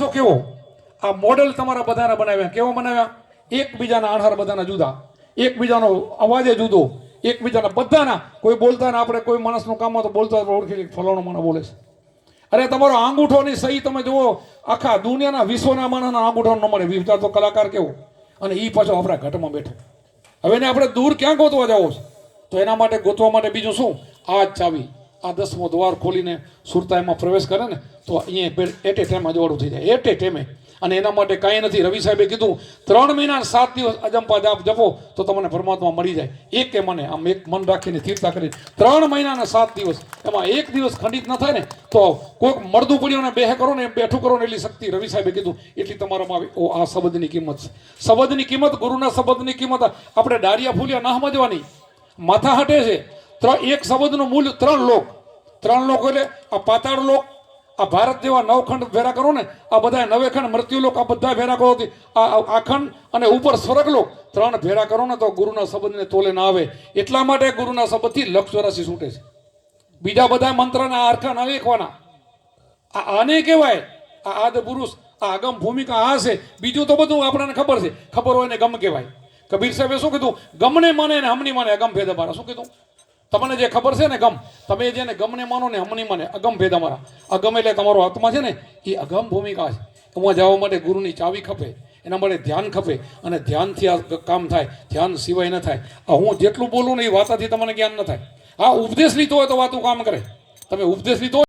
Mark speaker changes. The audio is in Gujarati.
Speaker 1: છો કેવો? આ મોડેલ તમારા બધાના બનાવ્યા. કેવો બનાવ્યા? એકબીજાના આધાર બધાના જુદા. એકબીજાનો અવાજે જુદો. એકબીજાના બધાના. કોઈ બોલતા ને આપણે કોઈ માણસનું કામ હોય તો બોલતા ઓળખી ફલાણો મને બોલે છે. અરે, તમારો આંગૂઠોની સહી તમે જુઓ. આખા દુનિયાના વિશ્વના માણસના આંગૂઠો ન મળે વિચાર તો કલાકાર કેવો? અને એ પાછો આપણા ઘટમાં બેઠો. હવે એને આપણે દૂર ક્યાં ગોતવા જવો છે? તો એના માટે ગોતવા માટે બીજું શું? આ જ ચાવી. આ દસમો દ્વાર ખોલીને સુરતા એમાં પ્રવેશ કરે ને, તો અહીંયા એટ એ ટાઈમ અજવાળું થઈ જાય. એટ એ ટાઈમે. અને એના માટે કાંઈ નથી. રવિ સાહેબે કીધું, ત્રણ મહિના સાત દિવસ અજંપા જાપ જપો, તો તમને પરમાત્મા મળી જાય. એક એ મને આમ એક મન રાખીને સ્થિરતા કરી. ત્રણ મહિના સાત દિવસ. એમાં એક દિવસ ખંડિત ન થાય ને, તો કોઈક મળદું પડ્યું ને બેહ કરો ને બેઠું કરો ને, એટલી શક્તિ રવિ સાહેબે કીધું. એટલી તમારામાં આવી આ શબ્દની કિંમત છે. શબ્દની કિંમત, ગુરુના શબ્દની કિંમત. આપણે ડાળિયા ફૂલિયા ના સમજવાની. માથા હટે છે. ત્રણ એક શબ્દનું મૂલ્ય ત્રણ લોક. ત્રણ લોક એટલે આ પાતાળ લોક, આ ભારત જેવા નવખંડ ભેરા કરો ને, આ બધા નવે ખંડ મૃત્યુ લોક, આ બધા ભેરા કરો આ આ- આ ખંડ અને ઉપર સ્વર્ગ લોક, ત્રણ ભેરા કરો ને તો ગુરુના શબ્દને તોલે ના આવે. એટલા માટે ગુરુના શબ્દથી લક્ષ છૂટે છે. બીજા બધા મંત્રના આરખા ના લેખવાના આ આને કહેવાય, આ આદ પુરુષ, આ આગમ ભૂમિકા આ છે. બીજું તો બધું આપણને ખબર છે. ખબર હોય ને ગમ કહેવાય. કબીર સાહેબે શું કીધું? ગમને માને ને હમની માને, અગમ ભેદ અમારા શું કીધું? તમને જે ખબર છે ને ગમ, તમે જેને ગમને માનો ને હમની માને, અગમ ભેદ અમારા. અગમ એટલે તમારો આત્મા છે ને, એ અગમ ભૂમિકા છે. એમાં જવા માટે ગુરુની ચાવી ખપે, એના માટે ધ્યાન ખપે, અને ધ્યાનથી આ કામ થાય, ધ્યાન સિવાય ન થાય. આ હું જેટલું બોલું ને એ વાતાથી તમને જ્ઞાન ન થાય. આ ઉપદેશ લીધો હોય તો વાતું કામ કરે. તમે ઉપદેશ લીધો